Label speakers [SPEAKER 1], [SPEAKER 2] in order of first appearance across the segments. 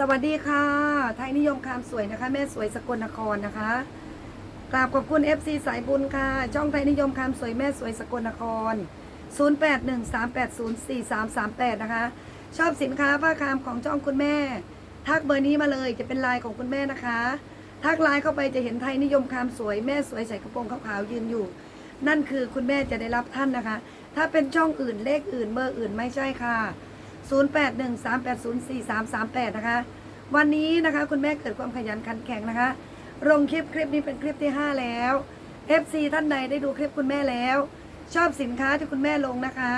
[SPEAKER 1] สวัสดีค่ะ ไทยนิยมคามสวยนะคะ แม่สวยสกลนครนะคะกราบขอบคุณ FC สายบุญค่ะ ช่องไทยนิยมคามสวยแม่สวยสกลนคร 0813804338 นะคะ ชอบสินค้าผ้าคามของช่องคุณแม่ ทักเบอร์นี้มาเลยจะเป็นไลน์ของคุณแม่นะคะ ทักไลน์เข้าไปจะเห็นไทยนิยมคามสวยแม่สวยใส่กระโปรงขาวๆยืนอยู่ นั่นคือคุณแม่จะได้รับท่านนะคะ ถ้าเป็นช่องอื่นเลขอื่นเบอร์อื่นไม่ใช่ค่ะ 0813804338 นะคะ วันนี้นะคะคุณแม่เกิดความขยันขันแข็งนะคะลงคลิปคลิปนี้เป็นคลิปที่ 5 แล้ว FC ท่านใดได้ดูคลิปคุณแม่แล้ว ชอบสินค้าที่คุณแม่ลงนะคะ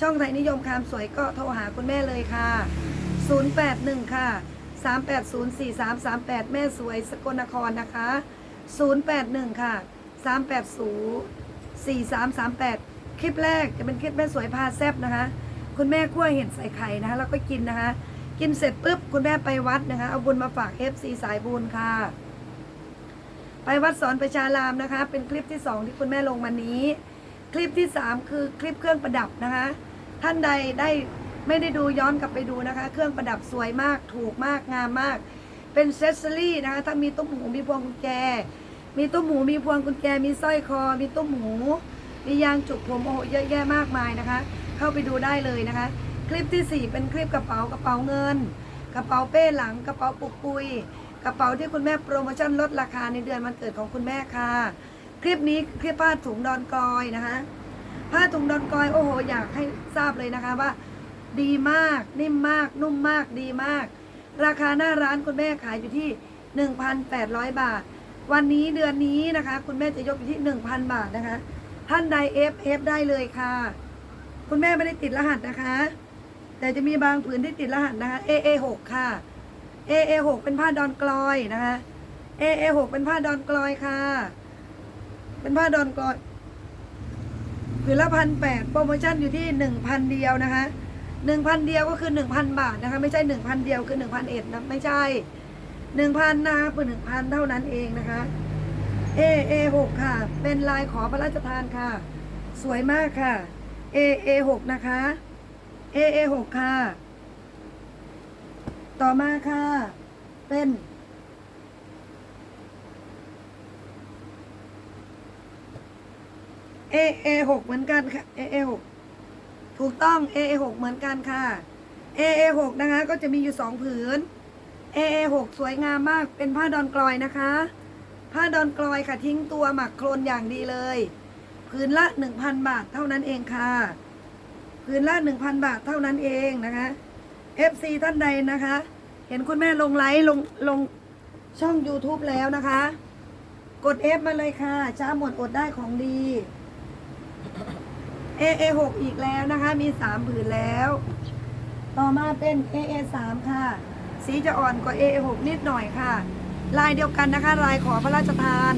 [SPEAKER 1] ช่องไทยนิยมคามสวยก็โทรหาคุณแม่เลยค่ะ 081 ค่ะ 3804338 แม่สวยสกลนครนะคะ 081 ค่ะ 380 4338 คลิปแรกจะเป็นคลิปแม่สวยพาแซบนะคะ คุณแม่คั่วเห็ดใส่ไข่นะคะแล้วก็กินนะคะ กินเสร็จปุ๊บคุณแม่ไปวัดนะคะ เอาบุญมาฝาก FC สายบุญค่ะ ไปวัดสอนประชารามนะคะ เป็นคลิปที่2ที่คุณแม่ลงมานี้ คลิปที่3คือคลิปเครื่องประดับนะคะ ท่านใดได้ไม่ได้ดูย้อนกลับไปดูนะคะ เครื่องประดับสวยมากถูกมากงามมาก เป็นเซสซอรี่นะคะถ้ามีตุ้มหูมีพวงกุญแจ มีตุ้มหูมีพวงกุญแจ มีสร้อยคอ มีตุ้มหูมียางจุกผมโอ้โหเยอะแยะมากมายนะคะ เข้าไปดูได้เลยนะคะ คลิปที่ 4 เป็นคลิปกระเป๋ากระเป๋าเงิน กระเป๋าเป้หลังกระเป๋าปุกปุย กระเป๋าที่คุณแม่โปรโมชั่นลดราคาในเดือนวันเกิดของคุณแม่ค่ะ คลิปนี้คลิปผ้าถุงดอนกลอยนะคะ ผ้าถุงดอนกลอยโอ้โหอยากให้ทราบเลยนะคะว่า ดีมากนิ่มมาก นุ่มมากดีมาก ราคาหน้าร้านคุณแม่ขายอยู่ที่ 1,800 บาท วันนี้เดือนนี้นะคะ คุณแม่จะยกอยู่ที่ 1,000 บาทนะคะท่านใด F F ได้เลยค่ะ คุณแม่ไม่ได้ติดรหัสนะคะ แต่จะมีบางผืนที่ติดรหัสนะคะ AA 6ค่ะ AA 6เป็นผ้าดอนกลอยนะคะ AA 6เป็นผ้าดอนกลอยค่ะ เป็นผ้าดอนกลอยผืนละพันแปดโปรโมชั่นอยู่ที่หนึ่งพันเดียวนะคะหนึ่งพันเดียวก็คือหนึ่งพันบาทนะคะ ไม่ใช่หนึ่งพันเดียวคือหนึ่งพันเอ็ดนะไม่ใช่หนึ่งพันนะคะคือหนึ่งพันเท่านั้นเองนะคะเอเอหกค่ะ เป็นลายขอพระราชทานค่ะ สวยมากค่ะ เอเอหกนะคะเอเอหกค่ะ ต่อมาค่ะ เป็นเอเอหกเหมือนกันค่ะเอเอหกถูกต้องเอเอหกเหมือนกันค่ะเอเอหกนะคะ ก็จะมีอยู่สองผืนเอเอหกสวยงามมากเป็นผ้าดอนกลอยนะคะ ผ้าดอนกลอยค่ะทิ้งตัวหมักโครนอย่างดีเลย ผืนละหนึ่งพันบาทเท่านั้นเองค่ะผืนละหนึ่งพันบาทเท่านั้นเองนะคะ FC ท่านใดนะคะ เห็นคุณแม่ลงไลฟ์ลงลงช่อง YouTube แล้วนะคะ กด F มาเลยค่ะช้าหมดอดได้ของดี AA 6อีกแล้วนะคะ มี 3 ผืนแล้ว ต่อมาเป็น AA 3ค่ะ สีจะอ่อนกว่า AA 6นิดหน่อยค่ะ ลายเดียวกันนะคะ ลายขอพระราชทาน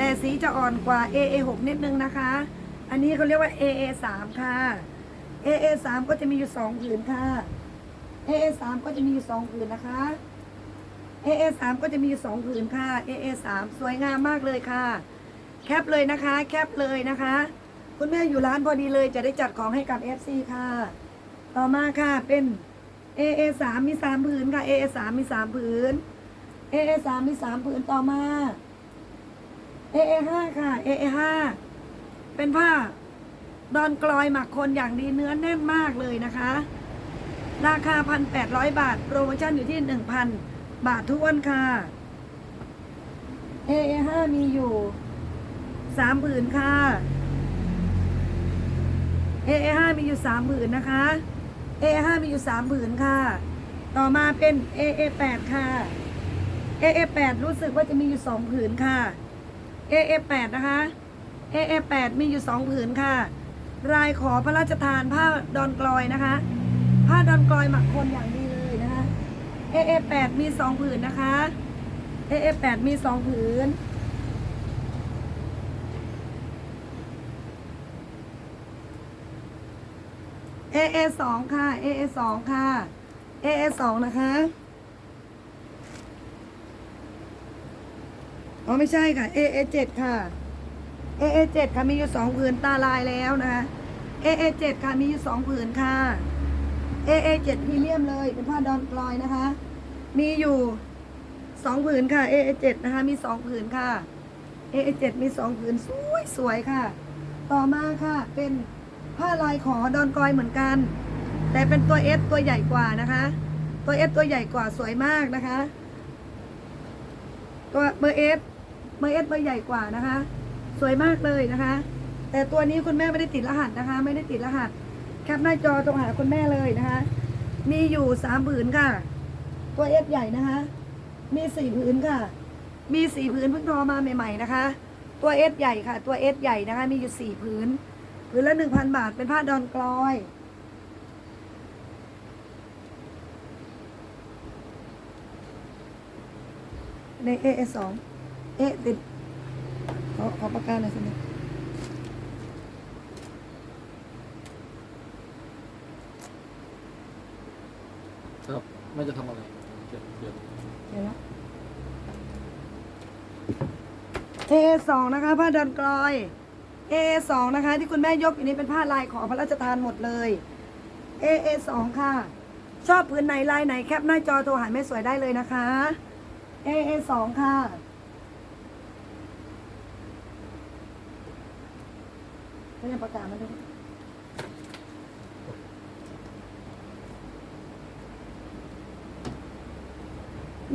[SPEAKER 1] แต่สีจะอ่อนกว่า AA 6นิดนึงนะคะ อันนี้เขาเรียกว่า AA 3ค่ะ AA 3ก็จะมีอยู่2ผืนค่ะ AA 3ก็จะมีอยู่2ผืนนะคะ AA 3ก็จะมีอยู่2ผืนค่ะ AA 3สวยงามมากเลยค่ะ แคปเลยนะคะ แคปเลยนะคะ คุณแม่อยู่ร้านพอดีเลยจะได้จัดของให้กับ FC ค่ะ ต่อมาค่ะเป็น AA 3มี3ผืนค่ะ AA 3มี3ผืน AA 3มี3ผืนต่อมา AA 5ค่ะ AA 5เป็นผ้าดอนกลอยหมักคนอย่างดีเนื้อแน่นมากเลยนะคะ ราคา1,800บาท โปรโมชั่นอยู่ที่1,000บาททุกวันค่ะ AA 5มีอยู่3ผืนค่ะ AA 5มีอยู่3ผืนนะคะ AA 5มีอยู่3ผืนค่ะ ต่อมาเป็น AA 8ค่ะ AA 8รู้สึกว่าจะมีอยู่2ผืนค่ะ AA 8นะคะ AA 8มีอยู่2ผืนค่ะ รายขอพระราชทานผ้าดอนกลอยนะคะ ผ้าดอนกลอยหมักคนอย่างดีเลยนะคะ AA 8มี2ผืนนะคะ AA 8มี2ผืน AA สองค่ะ AA สองค่ะ AA สองนะคะ อ๋อไม่ใช่ค่ะ AA เจ็ดค่ะ AA เจ็ดค่ะมีอยู่สองผืนตาลายแล้วนะคะ AA เจ็ดค่ะมีอยู่สองผืนค่ะ AA เจ็ดพรีเมียมเลยเป็นผ้าดอนกลอยนะคะ มีอยู่สองผืนค่ะ AA เจ็ดนะคะมีสองผืนค่ะ AA เจ็ดมีสองผืนสวยสวยค่ะ ต่อมาค่ะเป็นผ้าลายขอดอนกลอยเหมือนกัน แต่เป็นตัว S ตัวใหญ่กว่านะคะ ตัว S ตัวใหญ่กว่าสวยมากนะคะ ตัวเบอร์เอส เบอร์เอสเบอร์ใหญ่กว่านะคะ สวยมากเลยนะคะ แต่ตัวนี้คุณแม่ไม่ได้ติดรหัสนะคะ ไม่ได้ติดรหัส แคปหน้าจอตรงหาคุณแม่เลยนะคะ มีอยู่สามผืนค่ะ ตัวเอสใหญ่นะคะ มีสี่ผืนค่ะ มีสี่ผืนเพิ่งทอมาใหม่ๆนะคะ ตัวเอสใหญ่ค่ะ ตัวเอสใหญ่นะคะ มีอยู่สี่ผืนผืนละหนึ่งพันบาทเป็นผ้าดอนกลอยในเอ เอสองเอติดขอขอปากกาหน่อยสิเนี่ย
[SPEAKER 2] ครับไม่จะทำอะไรเดี๋ยวเดี๋ยว
[SPEAKER 1] เดี๋ยวนะเอสองนะคะผ้าดอนกลอยเอสองนะคะ ที่คุณแม่ยกอยู่นี้เป็นผ้าลายขอพระราชทานหมดเลยเอเอสองค่ะ ชอบพื้นไหนลายไหนแคปหน้าจอโทรหาแม่สวยได้เลยนะคะเอเอสองค่ะ ไม่ได้ประกาศมาด้วย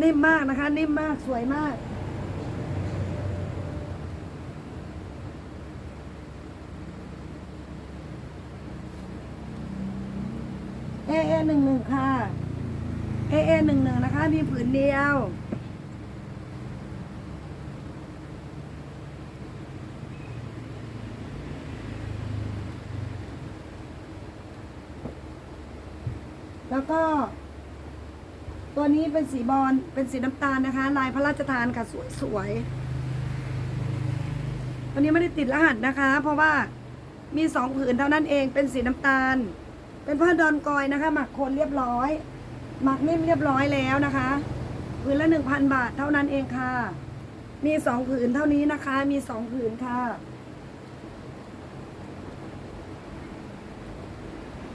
[SPEAKER 1] นิ่มมากนะคะ นิ่มมากสวยมาก เอเอหนึ่งหนึ่งค่ะ เอเอหนึ่งหนึ่งนะคะ มีผืนเดียว แล้วก็ ตัวนี้เป็นสีบอลเป็นสีน้ำตาลนะคะ ลายพระราชทานค่ะสวยสวยๆตัวนี้ไม่ได้ติดรหัสนะคะ เพราะว่ามีสองผืนเท่านั้นเอง เป็นสีน้ำตาล เป็นผ้าดอนกอยนะคะ หมักคนเรียบร้อย หมักนิ่มเรียบร้อยแล้วนะคะผืนละหนึ่งพันบาทเท่านั้นเองค่ะ มีสองผืนเท่านี้นะคะ มีสองผืนค่ะ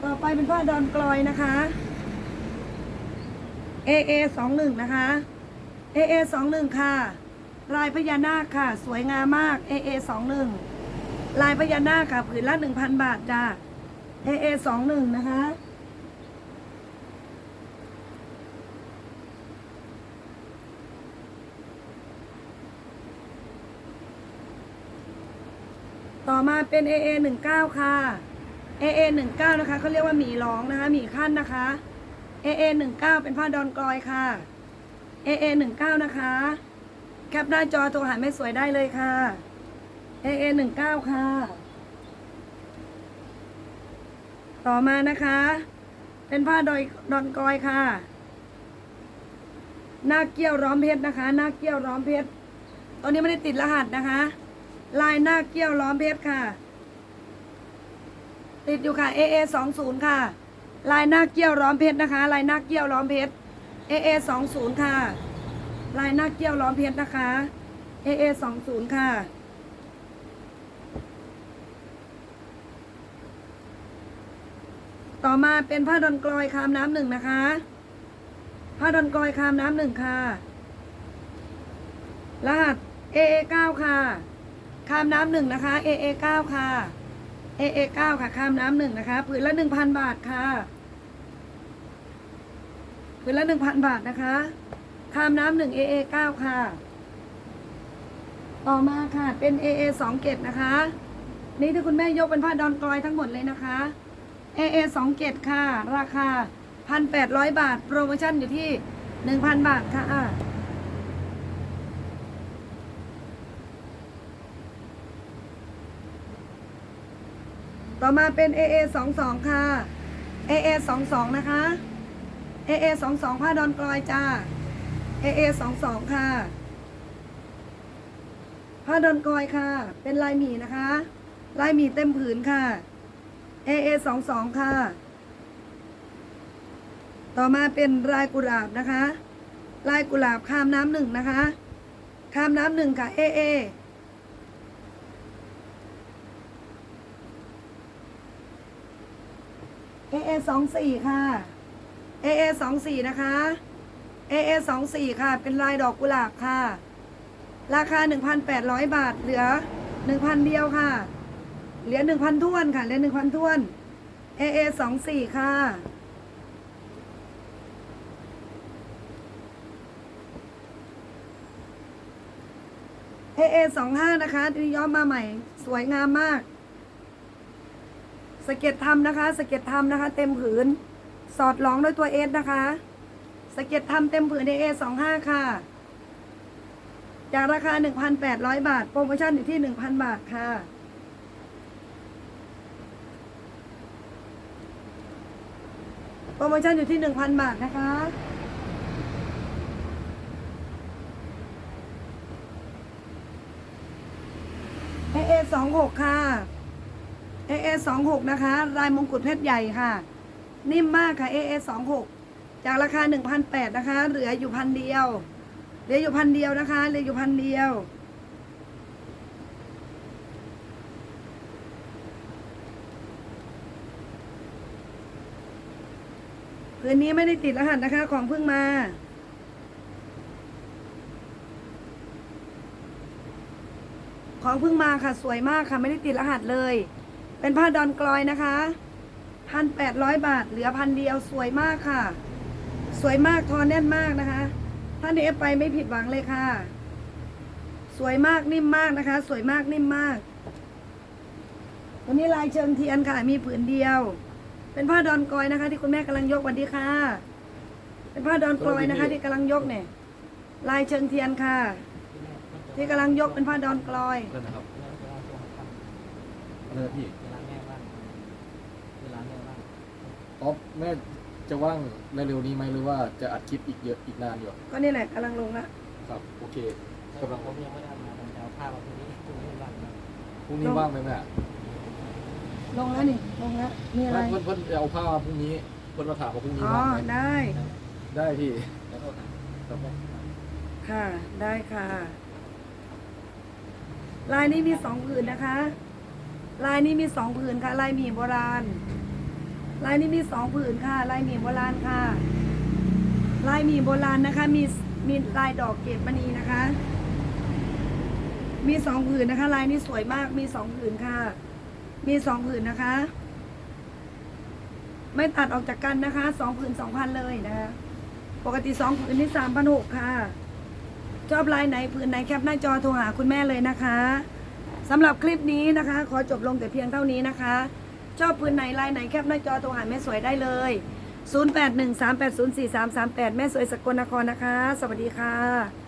[SPEAKER 1] ต่อไปเป็นผ้าดอนกลอยนะคะ AA สองหนึ่งนะคะ AA สองหนึ่งค่ะ ลายพญานาคค่ะ สวยงามมาก AA สองหนึ่งลายพญานาคค่ะผืนละหนึ่งพันบาทจ้า AA สองหนึ่งนะคะต่อมาเป็น AA หนึ่งเก้าค่ะ AA หนึ่งเก้านะคะเขาเรียกว่าหมีร้องนะคะหมีขั้นนะคะ AA หนึ่งเก้าเป็นผ้าดอนกลอยค่ะ AA หนึ่งเก้านะคะ แคปหน้าจอโทรหาแม่สวยได้เลยค่ะ AA หนึ่งเก้าค่ะ ต่อมานะคะ เป็นผ้าดอยดอนกอยค่ะ หน้าเกี้ยวร้อมเพชรนะคะ หน้าเกี้ยวร้อมเพชรตัวนี้ไม่ได้ติดรหัสนะคะ ลายหน้าเกี้ยวล้อมเพชรค่ะ ติดอยู่ค่ะ AA สองศูนย์ค่ะ ลายหน้าเกี้ยวล้อมเพชรนะคะ ลายหน้าเกี้ยวล้อมเพชร AA สองศูนย์ค่ะ ลายหน้าเกี้ยวล้อมเพชรนะคะ AA สองศูนย์ค่ะต่อมาเป็นผ้าดอนกลอยคามน้ำหนึ่งนะคะ ผ้าดอนกลอยคามน้ำหนึ่งค่ะ รหัส AA เก้าค่ะ คามน้ำหนึ่งนะคะ AA เก้าค่ะ AA เก้าค่ะคามน้ำหนึ่งนะคะผืนละหนึ่งพันบาทค่ะผืนละหนึ่งพันบาทนะคะคามน้ำหนึ่ง AA เอเก้าค่ะ ต่อมาค่ะ เป็น AA สองเกตนะคะ นี่ที่คุณแม่ยกเป็นผ้าดอนกลอยทั้งหมดเลยนะคะ AA สองเกตค่ะ ราคาพันแปดร้อยบาท โปรโมชั่นอยู่ที่หนึ่งพันบาทค่ะ ต่อมาเป็น AA สองสองค่ะ AA สองสองนะคะ AA สองสองผ้าดอนกลอยจ้า AA สองสองค่ะ ผ้าดอนกลอยค่ะ เป็นลายหมีนะคะ ลายหมีเต็มผืนค่ะ AA สองสองค่ะ ต่อมาเป็นลายกุหลาบนะคะ ลายกุหลาบข้ามน้ำหนึ่งนะคะ ข้ามน้ำหนึ่งค่ะ AA AA สองสี่ค่ะ AA สองสี่นะคะ AA สองสี่ค่ะ เป็นลายดอกกุหลาบค่ะ ราคา1,800บาท เหลือ1,000เดียวค่ะ เหลือ1,000ท้วนค่ะ เหลือ1,000ท้วน AA สองสี่ค่ะ AA สองห้านะคะ ย้อมมาใหม่ สวยงามมาก สเก็ตทำนะคะ สเก็ตทำนะคะ เต็มผืน สอดร้องด้วยตัวเอสนะคะ สเก็ตทำเต็มผืน AA สองห้าค่ะ จากราคา 1,800 บาท โปรโมชั่นอยู่ที่ 1,000 บาทค่ะโปรโมชั่นอยู่ที่ 1,000 บาทนะคะ AA สองหกค่ะ AA สองหกนะคะ ลายมงกุฎเพชรใหญ่ค่ะ นิ่มมากค่ะ AA สองหกจากราคา 1,800นะคะ เหลืออยู่พันเดียว เหลืออยู่พันเดียวนะคะ เหลืออยู่พันเดียวผืนนี้ไม่ได้ติดรหัสนะคะ ของเพิ่งมา ของเพิ่งมาค่ะ สวยมากค่ะ ไม่ได้ติดรหัสเลย เป็นผ้าดอนกลอยนะคะพันแปดร้อยบาท เหลือพันเดียวสวยมากค่ะ สวยมากทอแน่นมากนะคะ ท่านเอฟไปไม่ผิดหวังเลยค่ะ สวยมากนิ่มมากนะคะ สวยมากนิ่มมาก วันนี้ลายเชิงเทียนค่ะ มีผืนเดียว เป็นผ้าดอนกลอยนะคะ ที่คุณแม่กำลังยกวันดีค่ะ เป็นผ้าดอนกลอยนะคะ ที่กำลังยกเนี่ย ลายเชิงเทียนค่ะ ที่กำลังยกเป็นผ้าดอนกลอย
[SPEAKER 2] นั่นนะครับอะไรนะพี่อ๋อแม่จะว่างเร็วๆนี้ไหมหรือว่าจะอัดคลิปอีกเยอะอีกนานอยู่
[SPEAKER 1] ก็นี่แหละกำลังลงละ
[SPEAKER 2] ครับ โอเคกำลัง
[SPEAKER 3] ผมยังไม่ได้มาผมจะเอาผ้ามาพรุ่งนี้พรุ่งนี้วันนะ
[SPEAKER 2] พรุ่งนี้ว่างไหมแม่
[SPEAKER 1] ลงแล้วนี่ลงแล้วมีอะไร
[SPEAKER 2] เพื่อนเพื่อนจะเอาผ้ามาพรุ่งนี้เพื่อนมาถามว่าพรุ่งนี้
[SPEAKER 1] อ๋อ
[SPEAKER 2] ว่างไหม
[SPEAKER 1] ได้
[SPEAKER 2] ได้พี่
[SPEAKER 3] แล้วก็
[SPEAKER 2] ครับผม
[SPEAKER 1] ค่ะ ได้ค่ะ ลายนี้มีสองผืนนะคะ ลายนี้มีสองผืนค่ะลายหมี่โบราณ ลายนี้มีสองผืนค่ะ ลายหมี่โบราณค่ะ ลายหมี่โบราณนะคะ มีมีลายดอกเกตมณีนะคะ มีสองผืนนะคะ ลายนี้สวยมาก มีสองผืนค่ะ มีสองผืนนะคะ ไม่ตัดออกจากกันนะคะ สองผืนสองพันเลยนะคะ ปกติสองผืนนี่สามพันหกค่ะ ชอบลายไหนผืนไหนแคปหน้าจอโทรหาคุณแม่เลยนะคะ สำหรับคลิปนี้นะคะ ขอจบลงแต่เพียงเท่านี้นะคะ ชอบพื้นไหนลายไหนแคปหน้าจอโทรหาแม่สวยได้เลย 0813804338 แม่สวยสกลนครนะคะ สวัสดีค่ะ